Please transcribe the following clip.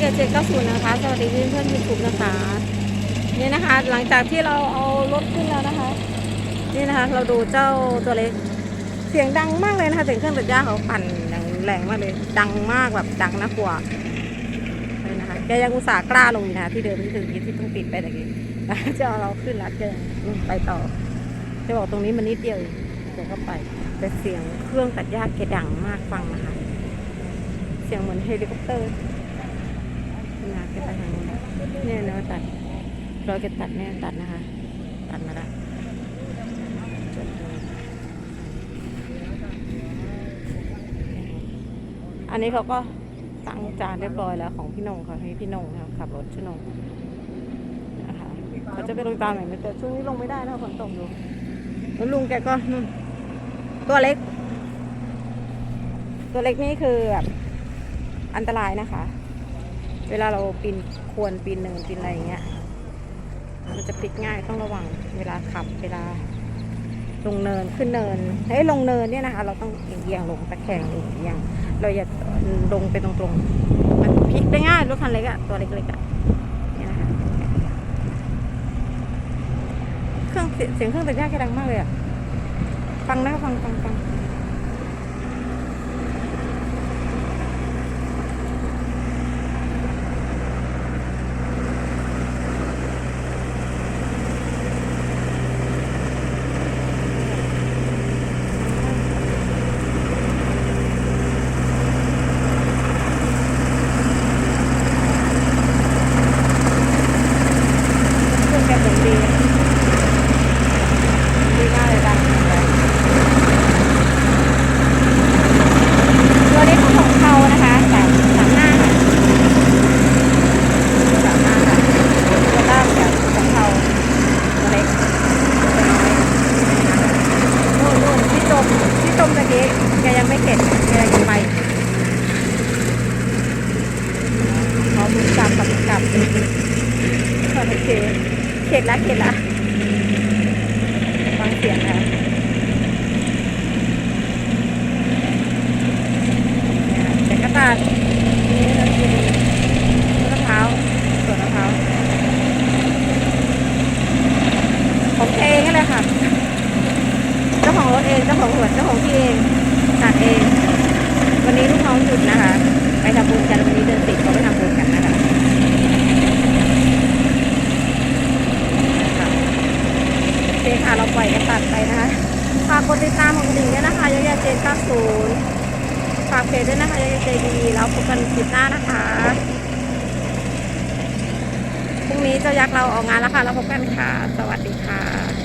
เกเจ็ดเก้าศูนย์นะคะ สวัสดีเพื่อนเพื่อนยูทูบนะคะ นี่นะคะ หลังจากที่เราเอารถขึ้นแล้วนะคะ นี่นะคะ เราดูเจ้าตัวเล็ก เสียงดังมากเลยนะคะ เสียงเครื่องตัดหญ้าเขาปั่นอย่างแรงมากเลย ดังมากแบบดังน่ากลัวเลยนะคะ แกยังอุตส่าห์กล้าลงอยู่นะคะที่เดิมที่ถึงที่ต้องปิดไปตะกี้จะเอาเราขึ้นแล้วแกไปต่อ จะบอกตรงนี้มันนิดเดียวเองแกก็ไป แต่เสียงเครื่องตัดหญ้าแกดังมากฟังนะคะ เสียงเหมือนเฮลิคอปเตอร์ นะแกไปทางนู้นเนี่ยนะตัดรอยแกตัดเนี่ยตัดนะคะ ตัดมาละอันนี้เขาก็ตั้งจานเรียบร้อยแล้วของพี่นงเขาให้พี่นงนะครับขับรถชื่อนงนะคะเขาจะไปลงตามไหนแต่ช่วงนี้ลงไม่ได้นะฝนตกอยู่แล้วลุงแกก็นู่นตัวเล็ก ตัวเล็กนี่คือแบบอันตรายนะคะ เวลาเราปีนควรปีนเนินปีนอะไรอย่างเงี้ย มันจะพลิกง่ายต้องระวังเวลาขับเวลาลงเนินขึ้นเนินเฮ้ยลงเนินเนี่ยนะคะ เราต้องเอียงลงตะแคงเอียงเราอย่าลงไปตรงๆมันพลิกได้ง่ายรถคันเล็กอะตัวเล็กๆอะเนี่ยนะคะเครื่องเสียงเครื่องตัดหญ้าแกดังมากเลยอะฟังนะคะฟังฟังฟัง เครื่องแกเสียงดีดีมากเลยดังเลยตัวนี้ก็ของเขานะคะสามสามหน้าค่ะสามหน้าค่ะตัวล่างแบบของเขาตัวเล็กตัวน้อยนู่นนู่นที่จมที่จ มตะกี้แกยังไม่เข็ดแกยังไปเขาบุกกลับกลับกลับโอเคเข็ดละเข็ดละฟังเสียงแล้วต่กระตาดนี่เรากินมะพร้าวสวนมะพร้าวของเองนั่นแหละค่ะ เจ้าของรถ เจ้าของสวนเจ้าของที่เองตัดเอง วันนี้ลูกน้องหยุดนะคะ ไปทำบุญกันวันนี้เดินติดเขาไปทำบุญกันนะคะโอเคค่ะเราปล่อยกันตัดไปนะคะฝากกดติดตามของดิ่งด้วยนะคะยายาเจน90ฝากเพจด้วยนะคะยายาเจดีแล้วพบกันคลิปหน้านะคะพรุ่งนี้เจ้ายักษ์เราออกงานแล้วค่ะเราพบกันค่ะ สวัสดีค่ะ